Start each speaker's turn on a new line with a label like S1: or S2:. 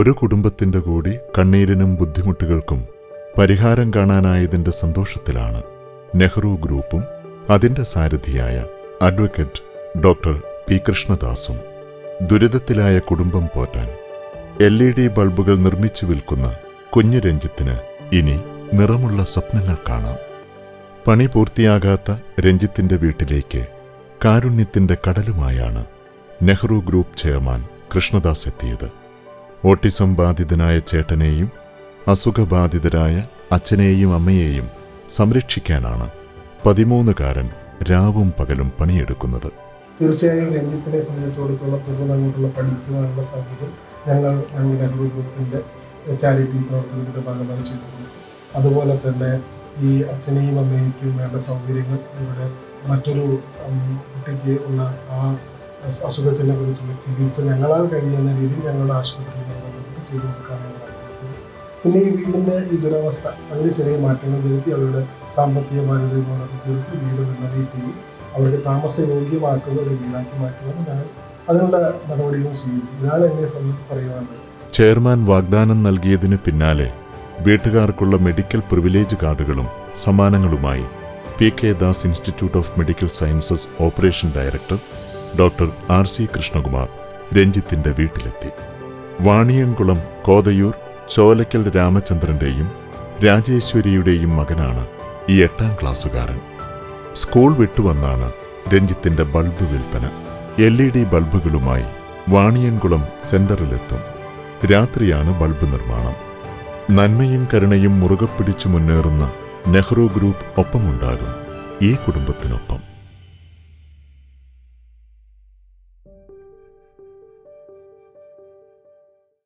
S1: ഒരു കുടുംബത്തിന്റെ കൂടി കണ്ണീരിനും ബുദ്ധിമുട്ടുകൾക്കും പരിഹാരം കാണാനായതിന്റെ സന്തോഷത്തിലാണ് നെഹ്റു ഗ്രൂപ്പും അതിന്റെ സാരഥിയായ അഡ്വക്കേറ്റ് ഡോക്ടർ പി കൃഷ്ണദാസും ദുരിതത്തിലായ കുടുംബം പോറ്റാൻ എൽ ഇ ഡി ബൾബുകൾ നിർമ്മിച്ചു വിൽക്കുന്ന കുഞ്ഞു രഞ്ജിത്തിന് ഇനി നിറമുള്ള സ്വപ്നങ്ങൾ കാണാം. പണി പൂർത്തിയാകാത്ത രഞ്ജിത്തിന്റെ വീട്ടിലേക്ക് കാരുണ്യത്തിന്റെ കടലുമായാണ് നെഹ്റു ഗ്രൂപ്പ് ചെയർമാൻ കൃഷ്ണദാസ് എത്തിയത്. ഓട്ടിസം ബാധിതനായ ചേട്ടനെയും അസുഖബാധിതരായ അച്ഛനെയും അമ്മയെയും സംരക്ഷിക്കാനാണ് പതിമൂന്നുകാരൻ രാവും പകലും പണിയെടുക്കുന്നത്.
S2: തീർച്ചയായും രഞ്ജിത്തിനെ സംബന്ധിച്ചിടത്തോളം തുടർന്ന് അങ്ങോട്ടുള്ള പഠിക്കുവാനുള്ള സൗകര്യം ഞങ്ങൾ ഞങ്ങളുടെ അനുഭവ ഗ്രൂപ്പിന്റെ ചാരിറ്റി പ്രവർത്തനത്തിന്റെ ഭാഗമായി ചെയ്തിട്ടുണ്ട്. അതുപോലെ തന്നെ ഈ അച്ഛനെയും അമ്മയ്ക്കും വേണ്ട സൗകര്യങ്ങൾ ഇവിടെ മറ്റൊരു കുട്ടിക്ക് ഉള്ള ആ അസുഖത്തിനെ കുറിച്ചുള്ള ചികിത്സ ഞങ്ങളാൽ കഴിയുന്ന രീതിയിൽ ഞങ്ങളുടെ ആശുപത്രിയിൽ ബന്ധപ്പെട്ട് ചെയ്തു കൊടുക്കാൻ പിന്നെ ഈ വീടിന്റെ ഈ ദുരവസ്ഥ അതിന് ചെറിയ മാറ്റങ്ങൾ വരുത്തി അവരുടെ സാമ്പത്തിക ബാധ്യതകളൊക്കെ തീർത്ത് വീട് ചെയ്യും അവർക്ക് താമസയോഗ്യമാക്കുന്ന ഒരു വീടാക്കി മാറ്റുവാനും ഞങ്ങൾ അതിനുള്ള നടപടികളും സ്വീകരിക്കും. ഇതാണ് എന്നെ സംബന്ധിച്ച് പറയുവാനുള്ളത്
S1: ചെയർമാൻ വാഗ്ദാനം നൽകിയതിന് പിന്നാലെ വീട്ടുകാർക്കുള്ള മെഡിക്കൽ പ്രിവിലേജ് കാർഡുകളും സമ്മാനങ്ങളുമായി P K Das institute of medical sciences operation director doctor R C Krishnakumar രഞ്ജിത്തിന്റെ വീട്ടിലെത്തി. വാണിയംകുളം കോതയൂർ ചോലക്കൽ രാമചന്ദ്രന്റെയും രാജേശ്വരിയുടെയും മകനാണ് ഈ എട്ടാം ക്ലാസ്സുകാരൻ. സ്കൂൾ വിട്ടുവന്നാണ് രഞ്ജിത്തിന്റെ ബൾബ് വിൽപ്പന. എൽ ഇ ഡി ബൾബുകളുമായി വാണിയംകുളം സെന്ററിലെത്തും. രാത്രിയാണ് ബൾബ് നിർമ്മാണം. നന്മയും കരുണയും മുറുകെ പിടിച്ചു മുന്നേറുന്ന നെഹ്റു ഗ്രൂപ്പ് ഒപ്പമുണ്ടാകും ഈ കുടുംബത്തിനൊപ്പം. Thank you.